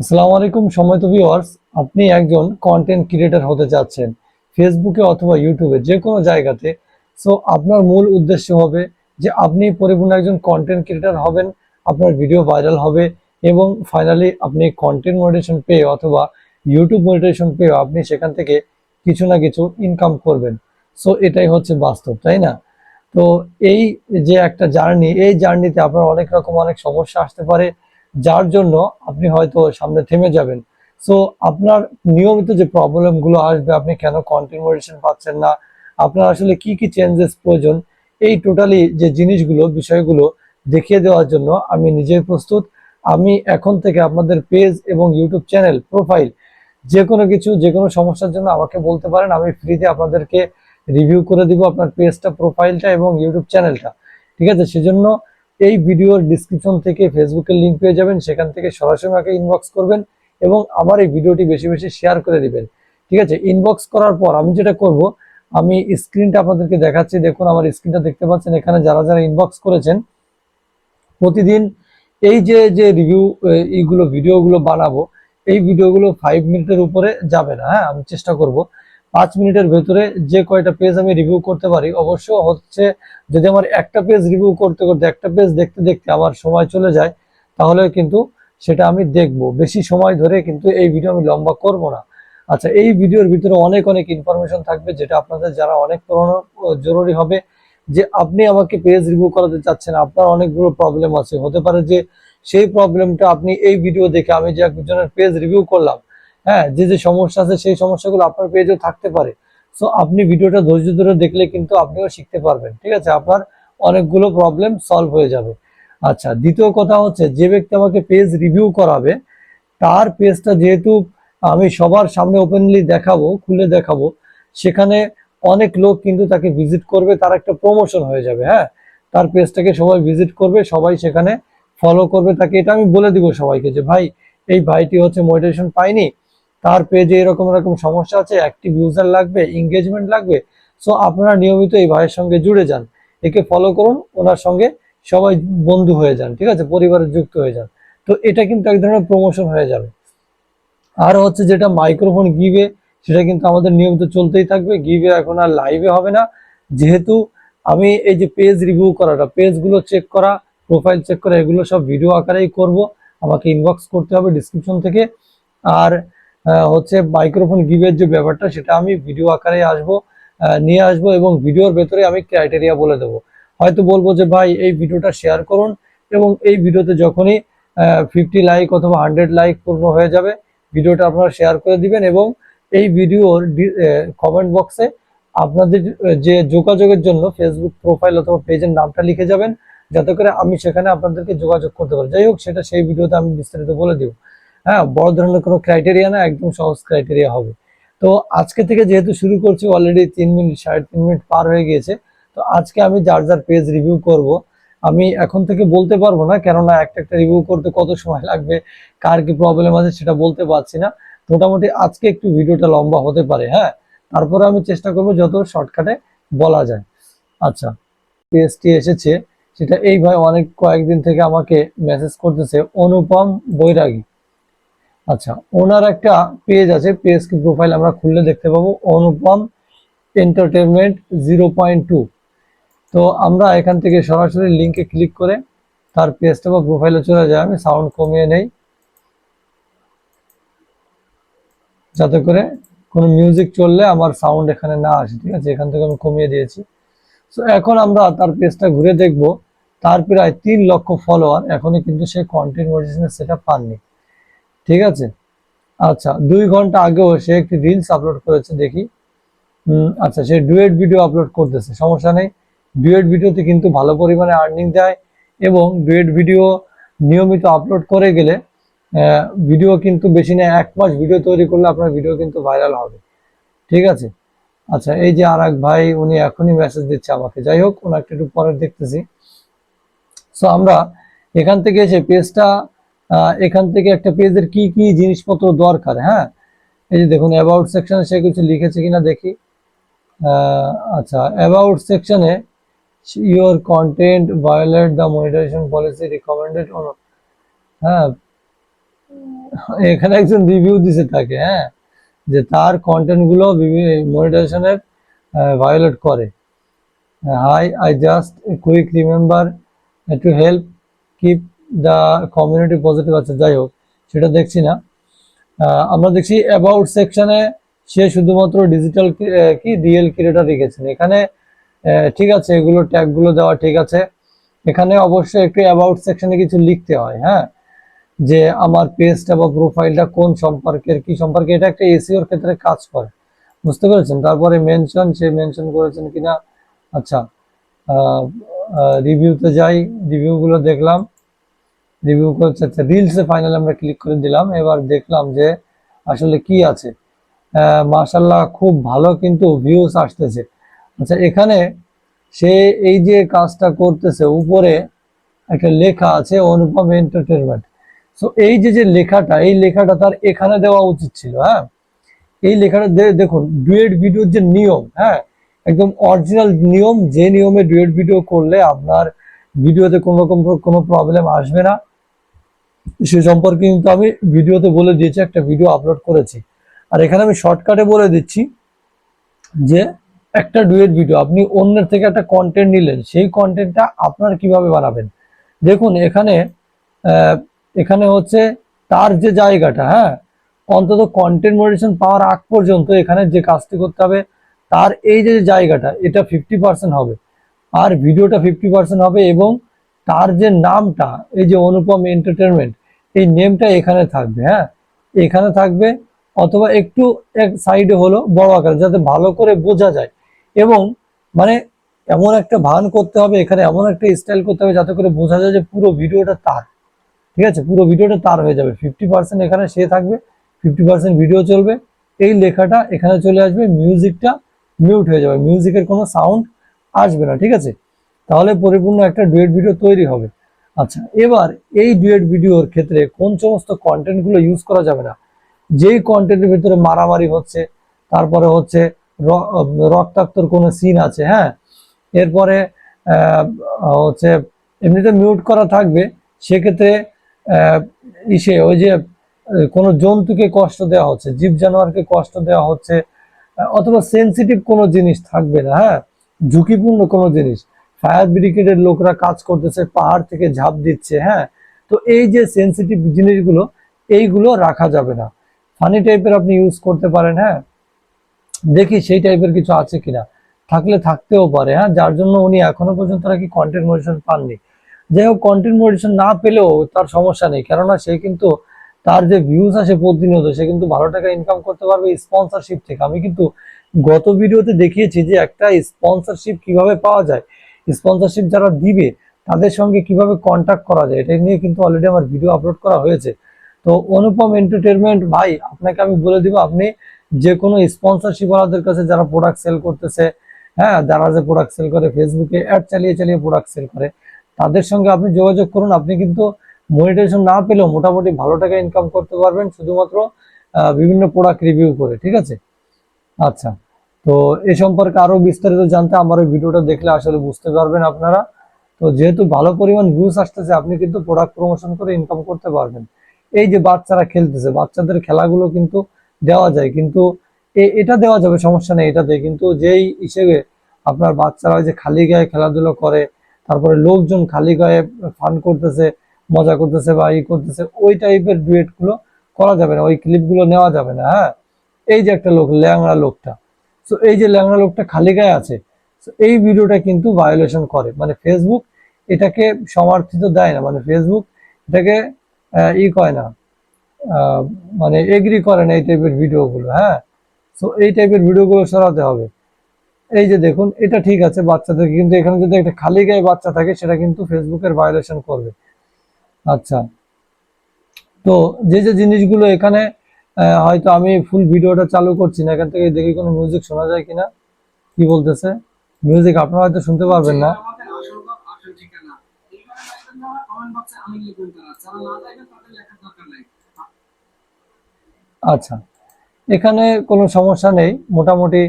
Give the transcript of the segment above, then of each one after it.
আসসালামু আলাইকুম সময়ত ভিউয়ার্স আপনি একজন কন্টেন্ট ক্রিয়েটর হতে চাচ্ছেন ফেসবুকে অথবা ইউটিউবে যে কোনো জায়গাতে। সো আপনার মূল উদ্দেশ্য হবে যে আপনি পরিপূর্ণ একজন কন্টেন্ট ক্রিয়েটর হবেন, আপনার ভিডিও ভাইরাল হবে এবং ফাইনালি আপনি কন্টেন্ট মনিটেশন পেয়ে অথবা ইউটিউব মনিটেশন পেয়ে আপনি সেখান থেকে কিছু না কিছু ইনকাম করবেন। সো এটাই হচ্ছে বাস্তব, তাই না? তো এই যে একটা জার্নি এই জার্নিতে আপনার অনেক রকম অনেক সমস্যা আসতে পারে। যার জন্য আপনি হয়তো সামনে থেমে যাবেন। সো আপনার নিয়মিত যে প্রবলেমগুলো আসবে, আপনি কেন কন্টেন্ট পাচ্ছেন না? আপনার আসলে কি কি চেঞ্জেস প্রয়োজন? এই টোটালি যে জিনিসগুলো, বিষয়গুলো দেখিয়ে দেওয়ার জন্য আমি নিজেই প্রস্তুত। আমি এখন থেকে আপনাদের পেজ এবং ইউটিউব চ্যানেল প্রোফাইল যে কোনো কিছু যে কোনো সমস্যার জন্য আমাকে বলতে পারেন। আমি ফ্রিতে আপনাদেরকে রিভিউ করে দিব আপনার পেজটা প্রোফাইলটা এবং ইউটিউব চ্যানেলটা ঠিক আছে? সেজন্য এই ভিডিওর ডিসক্রিপশন থেকে ফেসবুকের লিঙ্ক পেয়ে যাবেন। সেখান থেকে সরাসরি আমাকে ইনবক্স করবেন এবং আমার এই ভিডিওটি বেশি বেশি শেয়ার করে দিবেন। ঠিক আছে? ইনবক্স করার পর আমি যেটা করব, আমি স্ক্রিনটা আপনাদেরকে দেখাচ্ছি। দেখুন, আমার স্ক্রিনটা দেখতে পাচ্ছেন। এখানে যারা যারা ইনবক্স করেছেন, প্রতিদিন এই যে যে রিভিউ এইগুলো ভিডিওগুলো বানাবো, এই ভিডিওগুলো ফাইভ মিনিটের উপরে যাবে না। হ্যাঁ আমি চেষ্টা করব পাঁচ মিনিটের ভেতরে যে কয়টা পেজ আমি রিভিউ করতে পারি অবশ্য হচ্ছে যদি আমার একটা পেজ রিভিউ করতে করতে একটা পেজ দেখতে দেখতে আমার সময় চলে যায়, তাহলে কিন্তু সেটা আমি দেখব। বেশি সময় ধরে কিন্তু এই ভিডিও আমি লম্বা করব না। আচ্ছা এই ভিডিওর ভিতরে অনেক অনেক ইনফরমেশন থাকবে যেটা আপনাদের যারা অনেক পুরনো জরুরি হবে যে আপনি আমাকে পেজ রিভিউ করাতে চাচ্ছেন, আপনার অনেকগুলো প্রবলেম আছে। হতে পারে যে সেই প্রবলেমটা আপনি এই ভিডিও দেখে আমি যে একজনের পেজ রিভিউ করলাম হ্যাঁ যে যে সমস্যা আছে সেই সমস্যাগুলো আপনার পেজেও থাকতে পারে। সো আপনি ভিডিওটা ধৈর্য ধরে দেখলে কিন্তু আপনিও শিখতে পারবেন, ঠিক আছে? আপনার অনেকগুলো প্রবলেম সলভ হয়ে যাবে। আচ্ছা দ্বিতীয় কথা হচ্ছে, যে ব্যক্তি আমাকে পেজ রিভিউ করাবে, তার পেজটা যেহেতু আমি সবার সামনে ওপেনলি দেখাবো, খুলে দেখাবো, সেখানে অনেক লোক কিন্তু তাকে ভিজিট করবে, তার একটা প্রমোশন হয়ে যাবে হ্যাঁ? তার পেজটাকে সবাই ভিজিট করবে, সবাই সেখানে ফলো করবে তাকে। এটা আমি বলে দিব সবাইকে যে, ভাই, এই ভাইটি হচ্ছে মোটিভেশন পাইনি তার পেজে এরকম এরকম সমস্যা আছে অ্যাক্টিভ ইউজার লাগবে এঙ্গেজমেন্ট লাগবে সো আপনারা নিয়মিত এই ভাইয়ের সঙ্গে জুড়ে যান। একে ফলো করুন, ওনার সঙ্গে সবাই বন্ধু হয়ে যান, ঠিক আছে? পরিবারে যুক্ত হয়ে যান। তো এটা কিন্তু এক ধরনের প্রমোশন হয়ে যাবে। আর হচ্ছে যেটা মাইক্রোফোন গিভে সেটা কিন্তু আমাদের নিয়মিত চলতেই থাকবে। গিভে এখন আর লাইভে হবে না। যেহেতু আমি এই যে পেজ রিভিউ করাটা পেজগুলো চেক করা প্রোফাইল চেক করা, এগুলো সব ভিডিও আকারেই করব। আমাকে ইনবক্স করতে হবে ডিসক্রিপশন থেকে। আর হচ্ছে মাইক্রোফোন গিভের যে ব্যাপারটা, সেটা আমি ভিডিও আকারে আসব নিয়ে আসব এবং ভিডিওর ভেতরে আমি ক্রাইটেরিয়া বলে দেবো। হয়তো বলব যে, ভাই, এই ভিডিওটা শেয়ার করুন এবং এই ভিডিওতে যখনই ফিফটি লাইক অথবা হান্ড্রেড লাইক পূর্ণ হয়ে যাবে ভিডিওটা আপনারা শেয়ার করে দিবেন এবং এই ভিডিওর কমেন্ট বক্সে আপনাদের যে যোগাযোগের জন্য ফেসবুক প্রোফাইল অথবা পেজের নামটা লিখে যাবেন, যাতে করে আমি সেখানে আপনাদেরকে যোগাযোগ করতে পারি। যাই হোক, সেটা সেই ভিডিওতে আমি বিস্তারিত বলে দিব। হ্যাঁ বড় ধরনের কোনো ক্রাইটেরিয়া না, একদম সহজ ক্রাইটেরিয়া হবে। তো আজকে থেকে যেহেতু শুরু করছি অলরেডি তিন মিনিট, সাড়ে তিন মিনিট পার হয়ে গিয়েছে, তো আজকে আমি যার যার পেজ রিভিউ করব, আমি এখন থেকে বলতে পারব না, কেননা একটা একটা রিভিউ করতে কত সময় লাগবে, কার কি প্রবলেম আছে সেটা বলতে পারছি না। মোটামুটি আজকে একটু ভিডিওটা লম্বা হতে পারে হ্যাঁ? তারপরে আমি চেষ্টা করব যত শর্টকাটে বলা যায়। আচ্ছা পেজটি এসেছে, সেটা এই ভাই অনেক কয়েকদিন থেকে আমাকে মেসেজ করতেছে, অনুপম বৈরাগী। আচ্ছা ওনার একটা পেজ আছে পেজ কি প্রোফাইল আমরা খুললে দেখতে পাবো, Anupam entertainment zero point two তো আমরা এখান থেকে সরাসরি লিঙ্কে ক্লিক করে তার পেজটা বা প্রোফাইলে চলে যায় আমি সাউন্ড কমিয়ে নেই। যাতে করে কোনো মিউজিক চললে আমার সাউন্ড এখানে না আসে, ঠিক আছে? এখান থেকে আমি কমিয়ে দিয়েছি। তো এখন আমরা তার পেজটা ঘুরে দেখব। তার প্রায় তিন লক্ষ ফলোয়ার এখনও কিন্তু সে কন্টেন্ট মডিটেশনের সেটা পাননি। ঠিক আছে? আচ্ছা দুই ঘণ্টা আগেও সে একটি রিলস আপলোড করেছে, দেখি। আচ্ছা সে ডুয়েট ভিডিও আপলোড করতেছে, সমস্যা নেই। ডুয়েট ভিডিওতে কিন্তু ভালো পরিমাণে আর্নিং দেয় এবং ডুয়েট ভিডিও নিয়মিত আপলোড করে গেলে ভিডিও কিন্তু বেশি না, এক মাস ভিডিও তৈরি করলে আপনার ভিডিও কিন্তু ভাইরাল হবে। ঠিক আছে? আচ্ছা এই যে আর ভাই, উনি এখনই মেসেজ দিচ্ছে আমাকে। যাই হোক, ওনাকে একটু পরে দেখতেছি। সো আমরা এখান থেকে এসে পেজটা এখান থেকে একটা পেজের কি কি জিনিসপত্র দরকার হ্যাঁ? এই যে দেখুন অ্যাবাউট সেকশনে সে কিছু লিখেছে কিনা দেখি। আচ্ছা অ্যাবাউট সেকশনে your content violate the monetization policy recommended on হ্যাঁ এখানে একজন রিভিউ দিছে তাকে হ্যাঁ যে তার কন্টেন্টগুলো মনিটাইজেশনের ভায়োলেট করে। Hi I just quick remember to help keep the community positive আছে, যাই হোক, সেটা দেখছি না। আমরা দেখছি অ্যাবাউট সেকশনে সে শুধুমাত্র ডিজিটাল কি রিয়েল ক্রিয়েটার রেখেছেন। এখানে ঠিক আছে, এগুলো ট্যাগগুলো দেওয়া ঠিক আছে। এখানে অবশ্যই একটু অ্যাবাউট সেকশনে কিছু লিখতে হয় হ্যাঁ? যে আমার পেজটা বা প্রোফাইলটা কোন সম্পর্কের, কি সম্পর্কে, এটা একটা এসিওর ক্ষেত্রে কাজ করে। বুঝতে পেরেছেন? তারপরে মেনশন সে মেনশন করেছেন কিনা? আচ্ছা রিভিউতে যাই রিভিউগুলো দেখলাম। রিভিউ করছে। আচ্ছা রিলসে ফাইনাল আমরা ক্লিক করে দিলাম। এবার দেখলাম যে আসলে কি আছে। মাশাল্লাহ খুব ভালো কিন্তু ভিউস আসতেছে। আচ্ছা এখানে সে এই যে কাজটা করতেছে, উপরে একটা লেখা আছে, অনুপম এন্টারটেনমেন্ট সো এই যে যে লেখাটা, এই লেখাটা তার এখানে দেওয়া উচিত ছিল হ্যাঁ? এই লেখাটা দেখুন ডুয়েট ভিডিওর যে নিয়ম হ্যাঁ? একদম অরিজিনাল নিয়ম, যে নিয়মে ডুয়েট ভিডিও করলে আপনার ভিডিওতে কোনো রকম কোনো প্রবলেম আসবে না। সে সম্পর্কে কিন্তু আমি ভিডিওতে বলে দিয়েছি, একটা ভিডিও আপলোড করেছি। আর এখানে আমি শর্টকাটে বলে দিচ্ছি যে একটা ডুয়েট ভিডিও আপনি অন্যের থেকে একটা কন্টেন্ট নিলেন, সেই কন্টেন্টটা আপনার কীভাবে বানাবেন? দেখুন, এখানে এখানে হচ্ছে তার যে জায়গাটা হ্যাঁ অন্তত কন্টেন্ট মনিটেশন পাওয়ার আগ পর্যন্ত এখানে যে কাজটি করতে হবে, তার এই যে জায়গাটা, এটা ফিফটি পার্সেন্ট হবে। আর ভিডিওটা ফিফটি পার্সেন্ট হবে এবং তার যে নামটা, এই যে অনুপম এন্টারটেনমেন্ট এই নেমটা এখানে থাকবে হ্যাঁ? এখানে থাকবে, অথবা একটু এক সাইডে হলো বড় আকারে, যাতে ভালো করে বোঝা যায়। এবং মানে এমন একটা ভান করতে হবে, এখানে এমন একটা স্টাইল করতে হবে, যাতে করে বোঝা যায় যে পুরো ভিডিওটা তার। ঠিক আছে? পুরো ভিডিওটা তার হয়ে যাবে। ফিফটি পার্সেন্ট এখানে সে থাকবে ফিফটি পার্সেন্ট ভিডিও চলবে। এই লেখাটা এখানে চলে আসবে মিউজিকটা মিউট হয়ে যাবে। মিউজিকের কোনো সাউন্ড আসবে না, ঠিক আছে? তাহলে পরিপূর্ণ একটা ডুয়েট ভিডিও তৈরি হবে। আচ্ছা এবার এই ডুয়েট ভিডিওর ক্ষেত্রে কোন সমস্ত কন্টেন্টগুলো ইউজ করা যাবে না? যেই কন্টেন্টের ভিতরে মারামারি হচ্ছে, তারপরে হচ্ছে রক্তাক্তর কোনো সিন আছে হ্যাঁ? এরপরে হচ্ছে এমনিতে মিউট করা থাকবে, সেক্ষেত্রে ইসে ওই যে, কোনো জন্তুকে কষ্ট দেওয়া হচ্ছে, জীব জানোয়ারকে কষ্ট দেওয়া হচ্ছে, অথবা সেনসিটিভ কোনো জিনিস থাকবে না হ্যাঁ? ঝুঁকিপূর্ণ কোনো জিনিস। ফায়ার ব্রিগেডের লোকরা কাজ করতেছে, পাহাড় থেকে ঝাঁপ দিচ্ছে হ্যাঁ? তো এই যে সেন্সিটিভ জিনিসগুলো, এইগুলো রাখা যাবে না। ফানি টাইপের আপনি ইউজ করতে পারেন হ্যাঁ? দেখি সেই টাইপের কিছু আছে কিনা। থাকলে থাকতেও পারে হ্যাঁ? যার জন্য উনি এখনও পর্যন্ত নাকি কন্টেন্ট মডিশন পাননি। যাই হোক কন্টেন্ট মডিশন না পেলেও তার সমস্যা নেই। কেননা সে কিন্তু তার যে ভিউজ আসে প্রতিনিয়ত, সে কিন্তু ভালো টাকা ইনকাম করতে পারবে স্পন্সরশিপ থেকে। আমি কিন্তু গত ভিডিওতে দেখিয়েছি যে একটা স্পন্সরশিপ কীভাবে পাওয়া যায়। স্পন্সরশিপ যারা দিবে, তাদের সঙ্গে কীভাবে কন্ট্যাক্ট করা যায়, এটা নিয়ে কিন্তু অলরেডি আমার ভিডিও আপলোড করা হয়েছে। তো অনুপম এন্টারটেনমেন্ট ভাই, আপনাকে আমি বলে দিব, আপনি যে কোনো স্পন্সরশিপ ওয়ালাদের কাছে যারা প্রোডাক্ট সেল করতেছে হ্যাঁ যারা যে প্রোডাক্ট সেল করে ফেসবুকে অ্যাড চালিয়ে চালিয়ে প্রোডাক্ট সেল করে, তাদের সঙ্গে আপনি যোগাযোগ করুন। আপনি কিন্তু মনিটাইজেশন না পেলেও মোটামুটি ভালো টাকা ইনকাম করতে পারবেন, শুধুমাত্র বিভিন্ন প্রোডাক্ট রিভিউ করে, ঠিক আছে? আচ্ছা। তো এ সম্পর্কে আরও বিস্তারিত জানতে আমার ওই ভিডিওটা দেখলে আসলে বুঝতে পারবেন আপনারা। তো যেহেতু ভালো পরিমাণ ভিউজ আসতেছে, আপনি কিন্তু প্রোডাক্ট প্রমোশন করে ইনকাম করতে পারবেন। এই যে বাচ্চারা খেলতেছে, বাচ্চাদের খেলাগুলো কিন্তু দেওয়া যায়, কিন্তু এটা দেওয়া যাবে, সমস্যা নেই, এটাতে। কিন্তু যেই হিসেবে আপনার বাচ্চারা যে খালি গায়ে খেলাধুলো করে, তারপরে লোকজন খালি গায়ে ফান করতেছে, মজা করতেছে বা ই করতেছে, ওই টাইপের ডুয়েটগুলো করা যাবে না, ওই ক্লিপগুলো নেওয়া যাবে না হ্যাঁ? এই যে একটা লোক, ল্যাংড়া লোকটা। তো এই যে ল্যাংড়া লোকটা খালি গায়ে আছে এই ভিডিওটা কিন্তু ভায়োলেশন করে। মানে ফেসবুক এটাকে সমর্থিত দেয় না। মানে ফেসবুক এটাকে ই করে না। মানে এগ্রি করে না এই টাইপের ভিডিওগুলো হ্যাঁ? সো এই টাইপের ভিডিওগুলো সরাতে হবে। এই যে দেখুন, এটা ঠিক আছে, বাচ্চাদেরকে কিন্তু এখানে যদি একটা খালি গায়ে বাচ্চা থাকে, সেটা কিন্তু ফেসবুকের ভায়োলেশন করবে। আচ্ছা। তো, যে যে জিনিসগুলো এখানে হয়তো আমি ফুল ভিডিওটা চালু করছি না, এখান থেকে দেখি কোনো মিউজিক শোনা যায় কিনা। কি বলতেছে? মিউজিক আপনারা হয়তো শুনতে পারবেন না। আচ্ছা এখানে কোনো সমস্যা নেই। মোটামুটি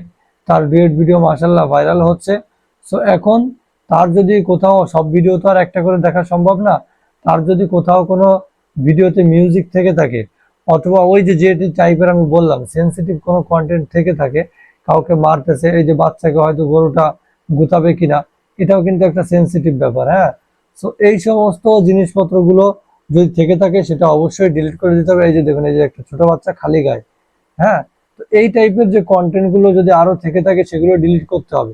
তার ডুয়েট ভিডিও মাসাল্লাহ ভাইরাল হচ্ছে। সো এখন তার যদি কোথাও সব ভিডিও তো আর একটা করে দেখা সম্ভব না, তার যদি কোথাও কোনো ভিডিওতে মিউজিক থেকে থাকে অথবা ওই যে যে টাইপের আমি বললাম সেনসিটিভ কোনো কন্টেন্ট থেকে থাকে, কাউকে মারতেছে, এই যে বাচ্চাকে হয়তো গরুটা গুতাবে কিনা, এটাও কিন্তু একটা সেনসিটিভ ব্যাপার হ্যাঁ? সো এই সমস্ত জিনিসপত্রগুলো যদি থেকে থাকে, সেটা অবশ্যই ডিলিট করে দিতে হবে। এই যে দেখুন, এই যে একটা ছোট বাচ্চা খালি গায়ে হ্যাঁ? তো এই টাইপের যে কন্টেন্টগুলো যদি আরও থেকে থাকে, সেগুলো ডিলিট করতে হবে।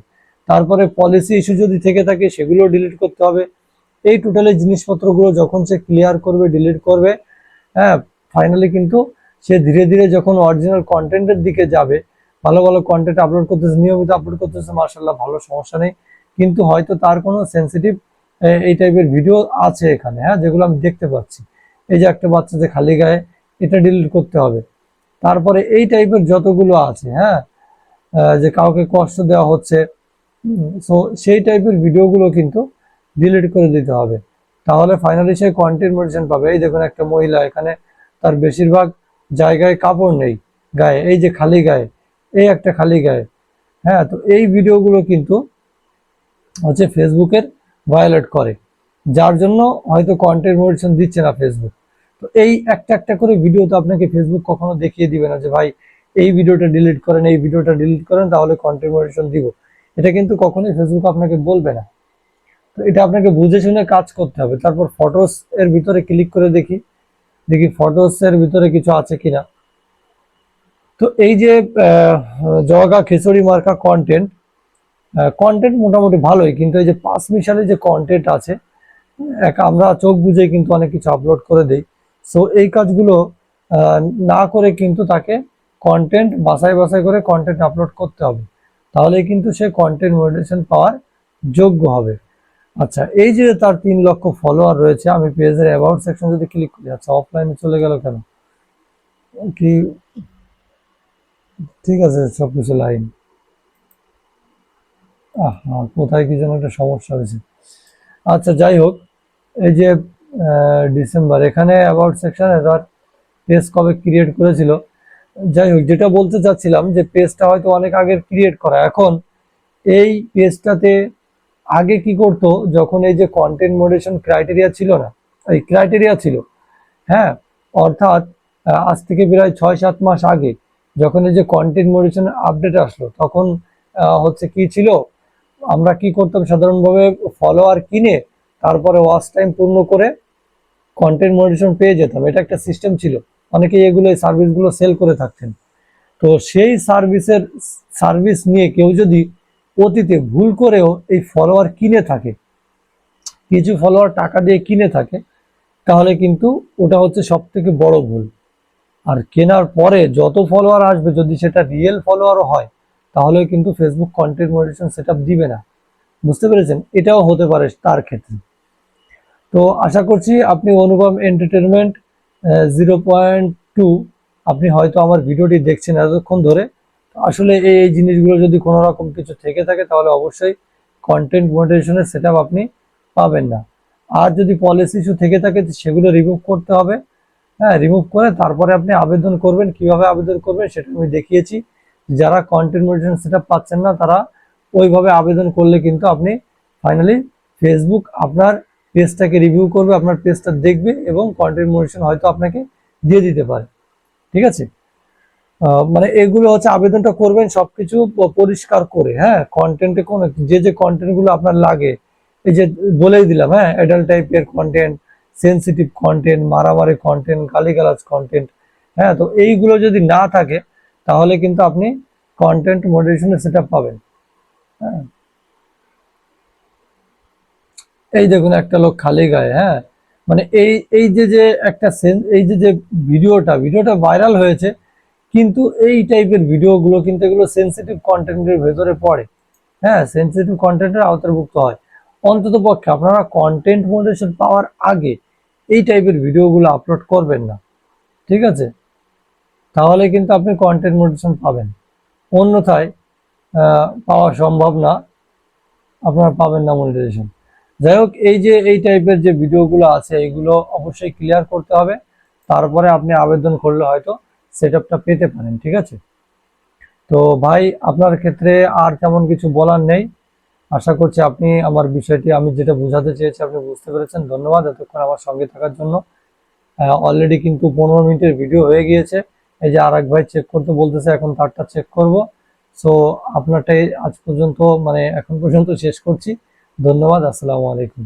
তারপরে পলিসি ইস্যু যদি থেকে থাকে, সেগুলো ডিলিট করতে হবে। এই টোটালি জিনিসপত্রগুলো যখন সে ক্লিয়ার করবে ডিলিট করবে হ্যাঁ? ফাইনালি কিন্তু সে ধীরে ধীরে যখন অরিজিনাল কন্টেন্টের দিকে যাবে, ভালো ভালো কন্টেন্ট আপলোড করতেছে, নিয়মিত আপলোড করতেছে মার্শাল্লাহ ভালো, সমস্যা নেই। কিন্তু হয়তো তার কোনো সেন্সিটিভ এই টাইপের ভিডিও আছে এখানে হ্যাঁ যেগুলো আমি দেখতে পাচ্ছি। এই যে একটা বাচ্চা যে খালি গায়ে, এটা ডিলিট করতে হবে। তারপরে এই টাইপের যতগুলো আছে হ্যাঁ যে কাউকে কষ্ট দেওয়া হচ্ছে সো সেই টাইপের ভিডিওগুলো কিন্তু ডিলিট করে দিতে হবে। তাহলে ফাইনালি সে কন্টেন্ট পাবে। এই দেখুন একটা মহিলা এখানে তার বেশিরভাগ জায়গায় কাপড় নেই গায়ে, এই যে খালি গায়ে, এই একটা খালি গায়ে। হ্যাঁ তো এই ভিডিওগুলো কিন্তু হচ্ছে ফেসবুকের ভায়োলেট করে, যার জন্য হয়তো কন্টেন্ট মোটিভেশন দিচ্ছে না ফেসবুক। তো এই একটা একটা করে ভিডিও তো আপনাকে ফেসবুক কখনো দেখিয়ে দিবে না যে, ভাই, এই ভিডিওটা ডিলিট করেন, এই ভিডিওটা ডিলিট করেন, তাহলে কন্টেন্ট মোটিভেশন দিব। এটা কিন্তু কখনোই ফেসবুক আপনাকে বলবে না। তো এটা আপনাকে বুঝে শুনে কাজ করতে হবে। তারপর ফটোস এর ভিতরে ক্লিক করে দেখি। দেখি ফটোস এর ভিতরে কিছু আছে কিনা। তো এই যে জগা খিচুড়ি মার্কা কন্টেন্ট কন্টেন্ট মোটামুটি ভালোই, কিন্তু এই যে পাঁচ মিশালে যে কন্টেন্ট আছে, এক আমরা চোখ বুঝে কিন্তু অনেক কিছু আপলোড করে দেই। সো এই কাজগুলো না করে কিন্তু তাকে কন্টেন্ট বাছাই বাছাই করে কন্টেন্ট আপলোড করতে হবে। তাহলে কিন্তু সে কন্টেন্ট মনিটাইজেশন পাওয়ার যোগ্য হবে। আচ্ছা এই যে তার তিন লক্ষ ফলোয়ার রয়েছে, আমি পেজের অ্যাবাউট সেকশন যদি ক্লিক করি আচ্ছা অফলাইনে চলে গেল কেন? কি, ঠিক আছে সব কিছু লাইন কোথায় কি যেন একটা সমস্যা হয়েছে। আচ্ছা যাই হোক, এই যে ডিসেম্বর এখানে অ্যাবাউট সেকশন এবার পেজ কবে ক্রিয়েট করেছিল। যাই হোক, যেটা বলতে চাচ্ছিলাম যে পেজটা হয়তো অনেক আগের ক্রিয়েট করা। এখন এই পেজটাতে আগে কি করতো, যখন এই যে কন্টেন্ট মডারেশন ক্রাইটেরিয়া ছিল না, এই ক্রাইটেরিয়া ছিল হ্যাঁ অর্থাৎ আজ থেকে প্রায় ছয় সাত মাস আগে যখন এই যে কন্টেন্ট মডারেশন আপডেট আসলো, তখন হচ্ছে কি ছিল, আমরা কি করতাম, সাধারণভাবে ফলোয়ার কিনে তারপরে ওয়াচ টাইম পূর্ণ করে কন্টেন্ট মনিটেশন পেয়ে যেতাম। এটা একটা সিস্টেম ছিল। অনেকেই এগুলো, এই সার্ভিসগুলো সেল করে থাকতেন। তো সেই সার্ভিসের সার্ভিস নিয়ে কেউ যদি অতীতে ভুল করেও এই ফলোয়ার কিনে থাকে। কিছু ফলোয়ার টাকা দিয়ে কিনে থাকে, তাহলে কিন্তু ওটা হচ্ছে সব থেকে বড় ভুল। আর কেনার পরে যত ফলোয়ার আসবে, যদি সেটা রিয়েল ফলোয়ারও হয়, তাহলে কিন্তু ফেসবুক কন্টেন্ট মনিটেশন সেট দিবে না। বুঝতে পেরেছেন? এটাও হতে পারে তার ক্ষেত্রে। তো আশা করছি আপনি Anupam entertainment zero point two আপনি হয়তো আমার ভিডিওটি দেখছেন এতক্ষণ ধরে। আসলে এই জিনিসগুলো যদি কোনো রকম কিছু থেকে থাকে, তাহলে অবশ্যই কন্টেন্ট মনিটাইজেশনের সেট আপনি পাবেন না। আর যদি পলিসি ইস্যু থেকে থাকে, সেগুলো রিমুভ করতে হবে। হ্যাঁ রিমুভ করে তারপরে আপনি আবেদন করবেন, কীভাবে আবেদন করবেন সেটা আমি দেখিয়েছি। যারা কন্টেন্ট মনিটাইজেশন সেট পাচ্ছেন না, তারা ওইভাবে আবেদন করলে কিন্তু আপনি ফাইনালি ফেসবুক আপনার পেজটাকে রিভিউ করবে, আপনার পেজটা দেখবে এবং কন্টেন্ট মনিটাইজেশন হয়তো আপনাকে দিয়ে দিতে পারে। ঠিক আছে? মানে এগুলো হচ্ছে আবেদনটা করবেন, সবকিছু পরিষ্কার করে হ্যাঁ? কন্টেন্টে কোন, যে যে কন্টেন্টগুলো আপনার লাগে, এই যে বলেই দিলাম হ্যাঁ? অ্যাডাল্ট টাইপের কন্টেন্ট সেন্সিটিভ কন্টেন্ট মারামারি কন্টেন্ট গালিগালাজ কন্টেন্ট হ্যাঁ? তো এইগুলো যদি না থাকে, তাহলে কিন্তু আপনি কন্টেন্ট মডারেশনের সেট পাবেন হ্যাঁ? এই দেখুন, একটা লোক খালি গায়ে হ্যাঁ? মানে এই এই যে যে একটা এই যে যে ভিডিওটা ভিডিওটা ভাইরাল হয়েছে কিন্তু এই টাইপের ভিডিওগুলো কিন্তু এগুলো সেন্সিটিভ কন্টেন্টের ভেতরে পড়ে। হ্যাঁ সেন্সিটিভ কন্টেন্টের আওতাভুক্ত হয়। অন্তত পক্ষে আপনারা কন্টেন্ট মডারেশন পাওয়ার আগে এই টাইপের ভিডিওগুলো আপলোড করবেন না। ঠিক আছে? তাহলে কিন্তু আপনি কন্টেন্ট মডারেশন পাবেন। অন্যথায় পাওয়া সম্ভব না। আপনারা পাবেন না মনিটাইজেশন যাই হোক, এই যে, এই টাইপের যে ভিডিওগুলো আছে, এগুলো অবশ্যই ক্লিয়ার করতে হবে। তারপরে আপনি আবেদন করলে হয়তো সেট পেতে পারেন, ঠিক আছে? তো ভাই, আপনার ক্ষেত্রে আর তেমন কিছু বলার নেই। আশা করছি আপনি আমার বিষয়টি, আমি যেটা বোঝাতে চেয়েছি আপনি বুঝতে পেরেছেন। ধন্যবাদ এতক্ষণ আমার সঙ্গে থাকার জন্য। অলরেডি কিন্তু পনেরো মিনিটের ভিডিও হয়ে গিয়েছে। এই যে আর এক ভাই চেক করতে বলতেছে, এখন তারটা চেক করব। সো আপনারটাই আজ পর্যন্ত মানে এখন পর্যন্ত শেষ করছি। ধন্যবাদ, আসসালামু আলাইকুম।